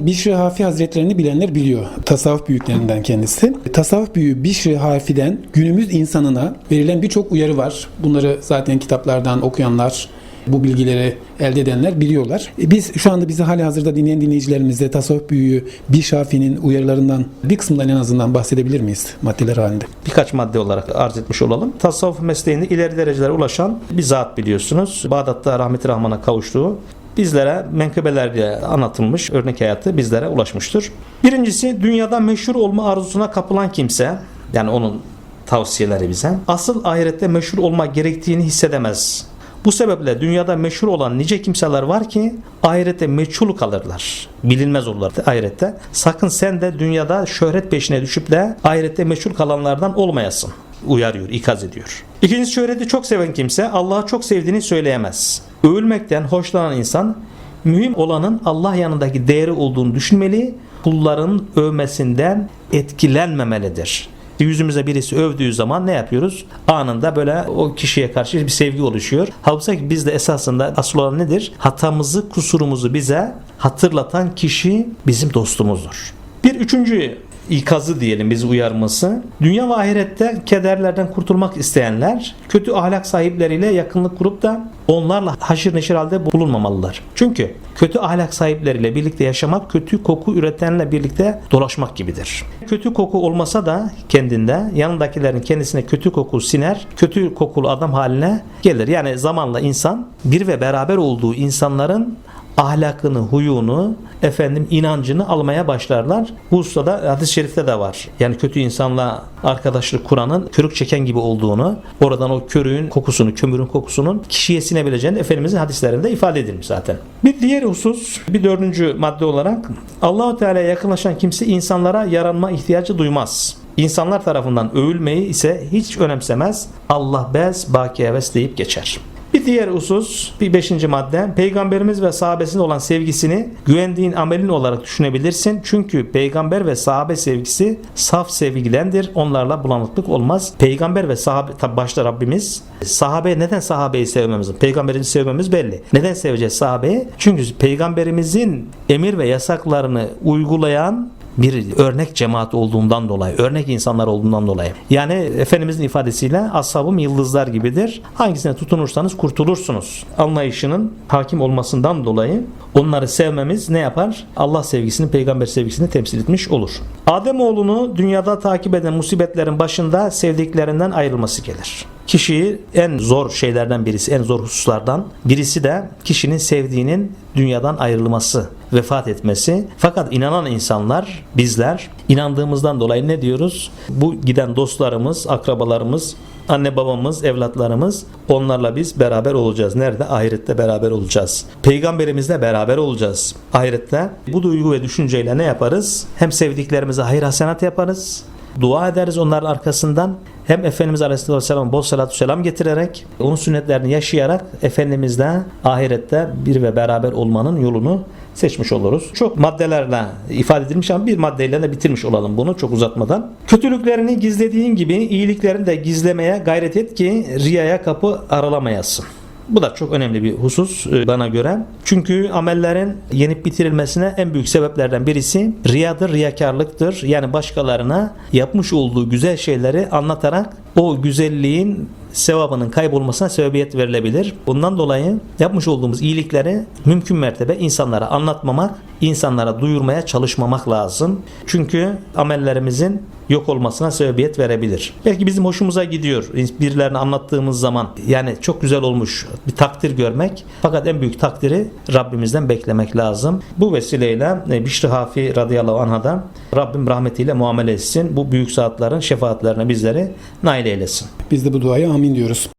Bişri Hafi Hazretlerini bilenler biliyor. Tasavvuf büyüklerinden kendisi. Tasavvuf büyüğü Bişri Hafi'den günümüz insanına verilen birçok uyarı var. Bunları zaten kitaplardan okuyanlar, bu bilgileri elde edenler biliyorlar. E, Biz şu anda bizi hali hazırda dinleyen dinleyicilerimize tasavvuf büyüğü Bişri Hafi'nin uyarılarından bir kısmından en azından bahsedebilir miyiz maddeler halinde? birkaç madde olarak arz etmiş olalım. Tasavvuf mesleğinde ileri derecelere ulaşan bir zat biliyorsunuz. Bağdat'ta rahmeti rahmana kavuştuğu bizlere menkıbelerle anlatılmış örnek hayatı bizlere ulaşmıştır. Birincisi dünyada meşhur olma arzusuna kapılan kimse yani onun tavsiyeleri bize asıl ahirette meşhur olma gerektiğini hissedemez. Bu sebeple dünyada meşhur olan nice kimseler var ki ahirette meçhul kalırlar. Bilinmez olurlar ahirette. Sakın sen de dünyada şöhret peşine düşüp de ahirette meşhur kalanlardan olmayasın. Uyarıyor, ikaz ediyor. İkincisi şöhreti çok seven kimse Allah'ı çok sevdiğini söyleyemez. Övülmekten hoşlanan insan mühim olanın Allah yanındaki değeri olduğunu düşünmeli, kulların övmesinden etkilenmemelidir yüzümüze birisi övdüğü zaman ne yapıyoruz? Anında böyle o kişiye karşı bir sevgi oluşuyor. Halbuki bizde esasında asıl olan nedir? Hatamızı, kusurumuzu bize hatırlatan kişi bizim dostumuzdur. Bir üçüncü ikazı diyelim biz uyarması. Dünya ve ahirette kederlerden kurtulmak isteyenler kötü ahlak sahipleriyle yakınlık kurup da onlarla haşır neşir halde bulunmamalılar. Çünkü kötü ahlak sahipleriyle birlikte yaşamak kötü koku üretenle birlikte dolaşmak gibidir. Kötü koku olmasa da kendinde yanındakilerin kendisine kötü koku siner, kötü kokulu adam haline gelir. Yani zamanla insan bir ve beraber olduğu insanların ahlakını, huyunu, efendim inancını almaya başlarlar. Bu ustada hadis-i şerifte de var. Yani kötü insanla arkadaşlık kuranın körük çeken gibi olduğunu, oradan o körüğün kokusunu, kömürün kokusunun kişiye sinebileceğini Efendimizin hadislerinde ifade edilmiş zaten. Bir diğer husus, bir dördüncü madde olarak Allahu Teala'ya yakınlaşan kimse insanlara yaranma ihtiyacı duymaz. İnsanlar tarafından övülmeyi ise hiç önemsemez. Allah bez, baki deyip geçer. Bir diğer husus, bir beşinci madde, peygamberimiz ve sahabesine olan sevgisini güvendiğin amelin olarak düşünebilirsin. Çünkü peygamber ve sahabe sevgisi saf sevgidendir. Onlarla bulanıklık olmaz. Peygamber ve sahabe, tabi başta Rabbimiz, sahabe neden sahabeyi sevmemiz? Peygamberimizi sevmemiz belli. Neden seveceğiz sahabeyi? Çünkü peygamberimizin emir ve yasaklarını uygulayan bir örnek cemaat olduğundan dolayı, örnek insanlar olduğundan dolayı. Yani Efendimizin ifadesiyle ashabım yıldızlar gibidir. Hangisine tutunursanız kurtulursunuz. Anlayışının hakim olmasından dolayı onları sevmemiz ne yapar? Allah sevgisini, peygamber sevgisini temsil etmiş olur. Ademoğlunu dünyada takip eden musibetlerin başında sevdiklerinden ayrılması gelir. Kişiyi en zor şeylerden birisi, en zor hususlardan birisi de kişinin sevdiğinin dünyadan ayrılması, vefat etmesi. Fakat inanan insanlar, bizler inandığımızdan dolayı ne diyoruz? Bu giden dostlarımız, akrabalarımız, anne babamız, evlatlarımız onlarla biz beraber olacağız. Nerede? Ahirette beraber olacağız. Peygamberimizle beraber olacağız. Ahirette bu duygu ve düşünceyle ne yaparız? Hem sevdiklerimize hayır hasenat yaparız. Dua ederiz onların arkasından hem Efendimiz Aleyhisselam'a bol salatu selam getirerek onun sünnetlerini yaşayarak Efendimizle ahirette bir ve beraber olmanın yolunu seçmiş oluruz. Çok maddelerle ifade edilmiş ama bir maddeyle de bitirmiş olalım bunu çok uzatmadan. Kötülüklerini gizlediğin gibi iyiliklerini de gizlemeye gayret et ki riyaya kapı aralamayasın. Bu da çok önemli bir husus e, bana göre. Çünkü amellerin yenip bitirilmesine en büyük sebeplerden birisi riyadır, riyakarlıktır. Yani başkalarına yapmış olduğu güzel şeyleri anlatarak o güzelliğin sevabının kaybolmasına sebebiyet verilebilir. Bundan dolayı yapmış olduğumuz iyilikleri mümkün mertebe insanlara anlatmamak, insanlara duyurmaya çalışmamak lazım. Çünkü amellerimizin yok olmasına sebebiyet verebilir. Belki bizim hoşumuza gidiyor birilerine anlattığımız zaman yani çok güzel olmuş bir takdir görmek. Fakat en büyük takdiri Rabbimizden beklemek lazım. Bu vesileyle e, Bişri Hafi radıyallahu anh'a da Rabbim rahmetiyle muamele etsin. Bu büyük saatlerin şefaatlerine bizleri nail eylesin. Biz de bu duaya amin diyoruz.